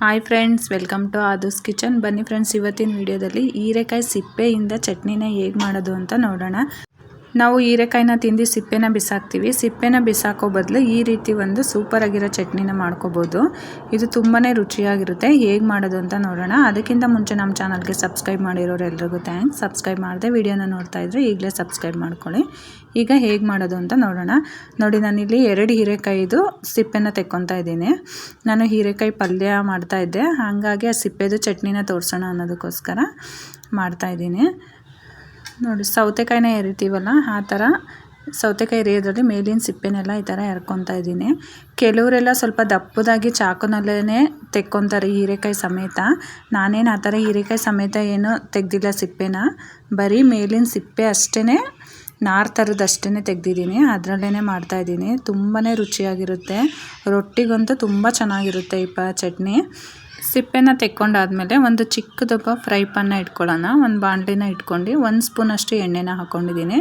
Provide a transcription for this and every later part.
Hi friends welcome to Aadu's kitchen ಬನ್ನಿ friends ಇವತ್ತಿನ ವಿಡಿಯೋದಲ್ಲಿ ಹೀರೆಕಾಯಿ ಸಿಪ್ಪೆಯಿಂದ ಚಟ್ನಿನ ಹೇಗೆ ಮಾಡೋದು ಅಂತ ನೋಡೋಣ. ನಾವು ಹೀರೆಕಾಯಿನ ತಿಂದು ಸಿಪ್ಪೆನ ಬಿಸಾಕ್ತೀವಿ. ಸಿಪ್ಪೆನ ಬಿಸಾಕೋ ಬದಲು ಈ ರೀತಿ ಒಂದು ಸೂಪರ್ ಆಗಿರೋ ಚಟ್ನಿನ ಮಾಡ್ಕೋಬೋದು. ಇದು ತುಂಬಾ ರುಚಿಯಾಗಿರುತ್ತೆ. ಹೇಗೆ ಮಾಡೋದು ಅಂತ ನೋಡೋಣ. ಅದಕ್ಕಿಂತ ಮುಂಚೆ ನಮ್ಮ ಚಾನಲ್ಗೆ ಸಬ್ಸ್ಕ್ರೈಬ್ ಮಾಡಿರೋರು ಎಲ್ರಿಗೂ ಥ್ಯಾಂಕ್ಸ್. ಸಬ್ಸ್ಕ್ರೈಬ್ ಮಾಡಿದೆ ವಿಡಿಯೋನ ನೋಡ್ತಾ ಇದ್ರೆ ಈಗಲೇ ಸಬ್ಸ್ಕ್ರೈಬ್ ಮಾಡ್ಕೊಳ್ಳಿ. ಈಗ ಹೇಗೆ ಮಾಡೋದು ಅಂತ ನೋಡೋಣ. ನೋಡಿ ನಾನಿಲ್ಲಿ ಎರಡು ಹೀರೆಕಾಯಿದು ಸಿಪ್ಪೆನ ತೆಕ್ಕೊತಾ ಇದ್ದೀನಿ. ನಾನು ಹೀರೆಕಾಯಿ ಪಲ್ಯ ಮಾಡ್ತಾಯಿದ್ದೆ ಹಾಗಾಗಿ ಆ ಸಿಪ್ಪೆದು ಚಟ್ನಿನ ತೋರಿಸೋಣ ಅನ್ನೋದಕ್ಕೋಸ್ಕರ ಮಾಡ್ತಾಯಿದ್ದೀನಿ ನೋಡಿ, ಸೌತೆಕಾಯಿನ ಎರಿತೀವಲ್ಲ, ಆ ಥರ ಸೌತೆಕಾಯಿ ಎರಿಯೋದ್ರಲ್ಲಿ ಮೇಲಿನ ಸಿಪ್ಪೆನೆಲ್ಲ ಈ ಥರ ಎರ್ಕೊತಾ ಇದ್ದೀನಿ. ಕೆಲವರೆಲ್ಲ ಸ್ವಲ್ಪ ದಪ್ಪದಾಗಿ ಚಾಕುನಲ್ಲೇ ತೆಕ್ಕೊತಾರೆ ಹೀರೆಕಾಯಿ ಸಮೇತ. ನಾನೇನು ಆ ಥರ ಹೀರೆಕಾಯಿ ಸಮೇತ ಏನು ತೆಗ್ದಿಲ್ಲ ಸಿಪ್ಪೆನ. ಬರೀ ಮೇಲಿನ ಸಿಪ್ಪೆ ಅಷ್ಟೇ ನಾರು ಥರದ್ದು ಅಷ್ಟೇ ತೆಗ್ದಿದ್ದೀನಿ. ಅದರಲ್ಲೇ ಮಾಡ್ತಾಯಿದ್ದೀನಿ ತುಂಬಾ ರುಚಿಯಾಗಿರುತ್ತೆ. ರೊಟ್ಟಿಗಂತೂ ತುಂಬ ಚೆನ್ನಾಗಿರುತ್ತೆ ಈ ಪ ಚಟ್ನಿ. ಸಿಪ್ಪೆನ ತೆಕ್ಕೊಂಡಾದಮೇಲೆ ಒಂದು ಚಿಕ್ಕದಪ್ಪ ಫ್ರೈ ಪನ್ನ ಇಟ್ಕೊಳ್ಳೋಣ. ಒಂದು ಬಾಣಲಿನ ಇಟ್ಕೊಂಡು ಒಂದು ಸ್ಪೂನಷ್ಟು ಎಣ್ಣೆನ ಹಾಕ್ಕೊಂಡಿದ್ದೀನಿ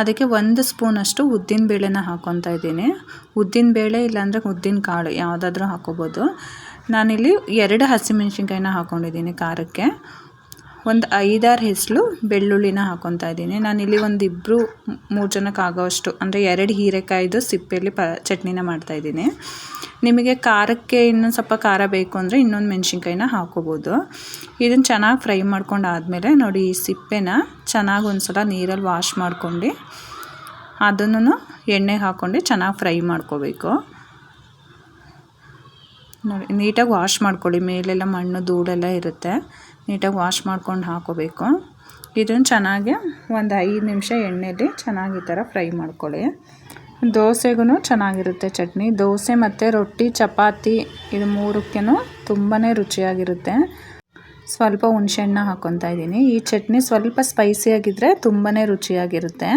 ಅದಕ್ಕೆ ಒಂದು ಸ್ಪೂನಷ್ಟು ಉದ್ದಿನ ಬೇಳೆನ ಹಾಕ್ಕೊತಾ ಇದ್ದೀನಿ. ಉದ್ದಿನ ಬೇಳೆ ಇಲ್ಲಾಂದರೆ ಉದ್ದಿನ ಕಾಳು ಯಾವುದಾದ್ರೂ ಹಾಕೋಬೋದು. ನಾನಿಲ್ಲಿ ಎರಡು ಹಸಿಮೆಣ್ಸಿನ್ಕಾಯಿನ ಹಾಕ್ಕೊಂಡಿದ್ದೀನಿ ಖಾರಕ್ಕೆ. ಒಂದು ಐದಾರು ಹೆಸಲು ಬೆಳ್ಳುಳ್ಳಿನ ಹಾಕ್ಕೊತಾ ಇದ್ದೀನಿ. ನಾನಿಲ್ಲಿ ಒಂದು ಇಬ್ಬರು ಮೂರು ಜನಕ್ಕೆ ಆಗೋವಷ್ಟು ಅಂದರೆ ಎರಡು ಹೀರೆಕಾಯಿದು ಸಿಪ್ಪೆಯಲ್ಲಿ ಪ, ಚಟ್ನಿನ ಮಾಡ್ತಾಯಿದ್ದೀನಿ ನಿಮಗೆ ಖಾರಕ್ಕೆ ಇನ್ನೊಂದು ಸ್ವಲ್ಪ ಖಾರ ಬೇಕು ಅಂದರೆ ಇನ್ನೊಂದು ಮೆಣಸಿನ್ಕಾಯಿನ ಹಾಕೋಬೋದು. ಇದನ್ನು ಚೆನ್ನಾಗಿ ಫ್ರೈ ಮಾಡ್ಕೊಂಡು ಆದಮೇಲೆ ನೋಡಿ ಈ ಸಿಪ್ಪೆನ ಚೆನ್ನಾಗಿ ಒಂದು ಸಲ ನೀರಲ್ಲಿ ವಾಶ್ ಮಾಡ್ಕೊಂಡು ಅದನ್ನು ಎಣ್ಣೆಗೆ ಹಾಕ್ಕೊಂಡು ಚೆನ್ನಾಗಿ ಫ್ರೈ ಮಾಡ್ಕೋಬೇಕು. ನೋಡಿ, ನೀಟಾಗಿ ವಾಶ್ ಮಾಡ್ಕೊಳ್ಳಿ, ಮೇಲೆಲ್ಲ ಮಣ್ಣು ಧೂಳೆಲ್ಲ ಇರುತ್ತೆ. ನೀಟಾಗಿ ವಾಶ್ ಮಾಡ್ಕೊಂಡು ಹಾಕೋಬೇಕು. ಇದನ್ನು ಚೆನ್ನಾಗಿ ಒಂದು ಐದು ನಿಮಿಷ ಎಣ್ಣೆಯಲ್ಲಿ ಚೆನ್ನಾಗಿ ಈ ಥರ ಫ್ರೈ ಮಾಡ್ಕೊಳ್ಳಿ. ದೋಸೆಗೂ ಚೆನ್ನಾಗಿರುತ್ತೆ ಚಟ್ನಿ. ದೋಸೆ ಮತ್ತು ರೊಟ್ಟಿ, ಚಪಾತಿ ಇದು ಮೂರಕ್ಕೂ ತುಂಬಾ ರುಚಿಯಾಗಿರುತ್ತೆ. ಸ್ವಲ್ಪ ಹುಣಸೆಹಣ್ಣು ಹಾಕ್ಕೊತಾ ಇದ್ದೀನಿ. ಈ ಚಟ್ನಿ ಸ್ವಲ್ಪ ಸ್ಪೈಸಿಯಾಗಿದ್ದರೆ ತುಂಬಾ ರುಚಿಯಾಗಿರುತ್ತೆ.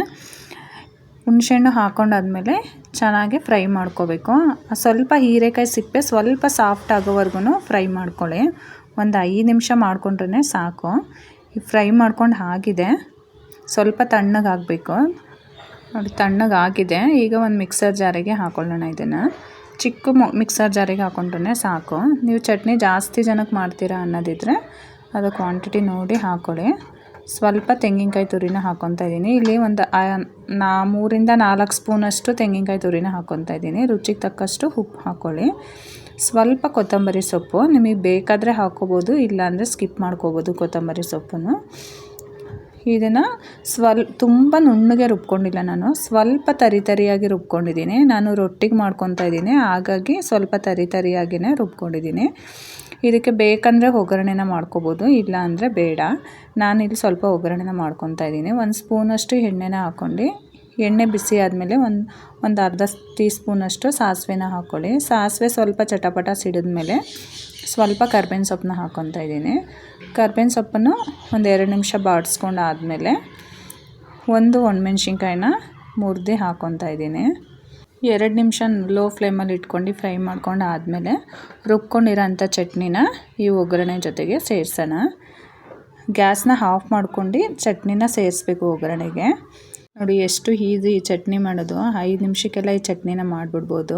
ಹುಣಸೆಹಣ್ಣು ಹಾಕೊಂಡಾದ್ಮೇಲೆ ಚೆನ್ನಾಗಿ ಫ್ರೈ ಮಾಡ್ಕೋಬೇಕು. ಸ್ವಲ್ಪ ಹೀರೆಕಾಯಿ ಸಿಪ್ಪೆ ಸ್ವಲ್ಪ ಸಾಫ್ಟ್ ಆಗೋವರೆಗೂ ಫ್ರೈ ಮಾಡ್ಕೊಳ್ಳಿ. ಒಂದು ಐದು ನಿಮಿಷ ಮಾಡಿಕೊಂಡ್ರೆ ಸಾಕು. ಫ್ರೈ ಮಾಡ್ಕೊಂಡು ಆಗಿದೆ. ಸ್ವಲ್ಪ ತಣ್ಣಗಾಗಬೇಕು. ನೋಡಿ ತಣ್ಣಗಾಗಿದೆ ಈಗ ಒಂದು ಮಿಕ್ಸರ್ ಜಾರಿಗೆ ಹಾಕೊಳ್ಳೋಣ ಇದನ್ನು. ಚಿಕ್ಕ ಮಿಕ್ಸರ್ ಜಾರಿಗೆ ಹಾಕೊಂಡ್ರೆ ಸಾಕು. ನೀವು ಚಟ್ನಿ ಜಾಸ್ತಿ ಜನಕ್ಕೆ ಮಾಡ್ತೀರಾ ಅನ್ನೋದಿದ್ರೆ ಅದು ಕ್ವಾಂಟಿಟಿ ನೋಡಿ ಹಾಕೊಳ್ಳಿ. ಸ್ವಲ್ಪ ತೆಂಗಿನಕಾಯಿ ತುರಿನ ಹಾಕೊತಾ ಇದ್ದೀನಿ ಇಲ್ಲಿ ಒಂದು ನಾ, ಮೂರಿಂದ ನಾಲ್ಕು ಸ್ಪೂನಷ್ಟು ತೆಂಗಿನಕಾಯಿ ತುರಿನ ಹಾಕೊತಾ ಇದ್ದೀನಿ ರುಚಿಗೆ ತಕ್ಕಷ್ಟು ಉಪ್ಪು ಹಾಕ್ಕೊಳ್ಳಿ ಸ್ವಲ್ಪ ಕೊತ್ತಂಬರಿ ಸೊಪ್ಪು. ನಿಮಗೆ ಬೇಕಾದರೆ ಹಾಕ್ಕೋಬೋದು ಇಲ್ಲಾಂದರೆ ಸ್ಕಿಪ್ ಮಾಡ್ಕೋಬೋದು ಕೊತ್ತಂಬರಿ ಸೊಪ್ಪನ್ನು. ಇದನ್ನು ಸ್ವಲ್, ತುಂಬ ನುಣ್ಣಗೆ ರುಬ್ಕೊಂಡಿಲ್ಲ ನಾನು. ಸ್ವಲ್ಪ ತರಿ ತರಿಯಾಗಿ ರುಬ್ಕೊಂಡಿದ್ದೀನಿ. ನಾನು ರೊಟ್ಟಿಗೆ ಮಾಡ್ಕೊತಾ ಇದ್ದೀನಿ. ಹಾಗಾಗಿ ಸ್ವಲ್ಪ ತರಿ ತರಿಯಾಗಿಯೇ ರುಬ್ಕೊಂಡಿದ್ದೀನಿ. ಇದಕ್ಕೆ ಬೇಕಂದರೆ ಒಗ್ಗರಣೆನ ಮಾಡ್ಕೋಬೋದು, ಇಲ್ಲ ಅಂದರೆ ಬೇಡ. ನಾನಿಲ್ಲಿ ಸ್ವಲ್ಪ ಒಗ್ಗರಣೆನ ಮಾಡ್ಕೊತಾ ಇದ್ದೀನಿ. ಒಂದು ಸ್ಪೂನಷ್ಟು ಎಣ್ಣೆನ ಹಾಕ್ಕೊಂಡು ಎಣ್ಣೆ ಬಿಸಿ ಆದಮೇಲೆ ಒಂದು ಒಂದು ಅರ್ಧ ಟೀ ಸ್ಪೂನಷ್ಟು ಸಾಸಿವೆನ ಹಾಕ್ಕೊಳ್ಳಿ ಸಾಸಿವೆ ಸ್ವಲ್ಪ ಚಟಪಟ ಸಿಡಿದ್ಮೇಲೆ ಸ್ವಲ್ಪ ಕರ್ಬೇವಿನ ಸೊಪ್ಪನ್ನ ಹಾಕ್ಕೊತಾ ಇದ್ದೀನಿ. ಕರ್ಬೇವಿನ ಸೊಪ್ಪನ್ನು ಒಂದು ಎರಡು ನಿಮಿಷ ಬಾಡಿಸ್ಕೊಂಡು ಆದಮೇಲೆ ಒಂದು ಒಣಮೆಣ್ಸಿನ್ಕಾಯಿನ ಮುರಿದು ಹಾಕ್ಕೊತಾ ಇದ್ದೀನಿ. ಎರಡು ನಿಮಿಷ ಲೋ ಫ್ಲೇಮಲ್ಲಿ ಇಟ್ಕೊಂಡು ಫ್ರೈ ಮಾಡ್ಕೊಂಡು ಆದಮೇಲೆ ರುಬ್ಕೊಂಡಿರೋಂಥ ಚಟ್ನಿನ ಈ ಒಗ್ಗರಣೆ ಜೊತೆಗೆ ಸೇರಿಸೋಣ. ಗ್ಯಾಸ್ನ ಆಫ್ ಮಾಡ್ಕೊಂಡು ಚಟ್ನಿನ ಸೇರಿಸ್ಬೇಕು ಒಗ್ಗರಣೆಗೆ. ನೋಡಿ, ಎಷ್ಟು ಈಸಿ ಈ ಚಟ್ನಿ ಮಾಡೋದು. ಐದು ನಿಮಿಷಕ್ಕೆಲ್ಲ ಈ ಚಟ್ನಿನ ಮಾಡಿಬಿಡ್ಬೋದು.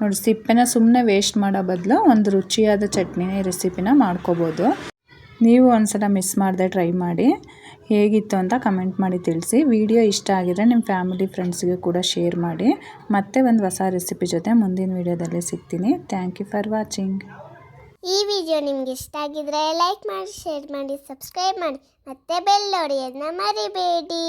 ನೋಡಿ, ಸಿಪ್ಪೆನ ಸುಮ್ಮನೆ ವೇಸ್ಟ್ ಮಾಡೋ ಬದಲು ಒಂದು ರುಚಿಯಾದ ಚಟ್ನಿನ ರೆಸಿಪಿನ ಮಾಡ್ಕೋಬೋದು. ನೀವು ಒಂದ್ಸಲ ಮಿಸ್ ಮಾಡದೆ ಟ್ರೈ ಮಾಡಿ. ಹೇಗಿತ್ತು ಅಂತ ಕಮೆಂಟ್ ಮಾಡಿ ತಿಳಿಸಿ. ವಿಡಿಯೋ ಇಷ್ಟ ಆಗಿದ್ರೆ ನಿಮ್ಮ ಫ್ಯಾಮಿಲಿ ಫ್ರೆಂಡ್ಸ್ಗೆ ಕೂಡ ಶೇರ್ ಮಾಡಿ. ಮತ್ತೆ ಒಂದು ಹೊಸ ರೆಸಿಪಿ ಜೊತೆ ಮುಂದಿನ ವಿಡಿಯೋದಲ್ಲಿ ಸಿಗ್ತೀನಿ. ಥ್ಯಾಂಕ್ ಯು ಫಾರ್ ವಾಚಿಂಗ್ ಈ ವಿಡಿಯೋ ನಿಮ್ಗೆ ಇಷ್ಟ ಆಗಿದ್ರೆ ಲೈಕ್ ಮಾಡಿ ಶೇರ್ ಮಾಡಿ ಸಬ್ಸ್ಕ್ರೈಬ್ ಮಾಡಿ. ಮತ್ತೆ ಬೆಲ್ ಮರಿಬೇಡಿ.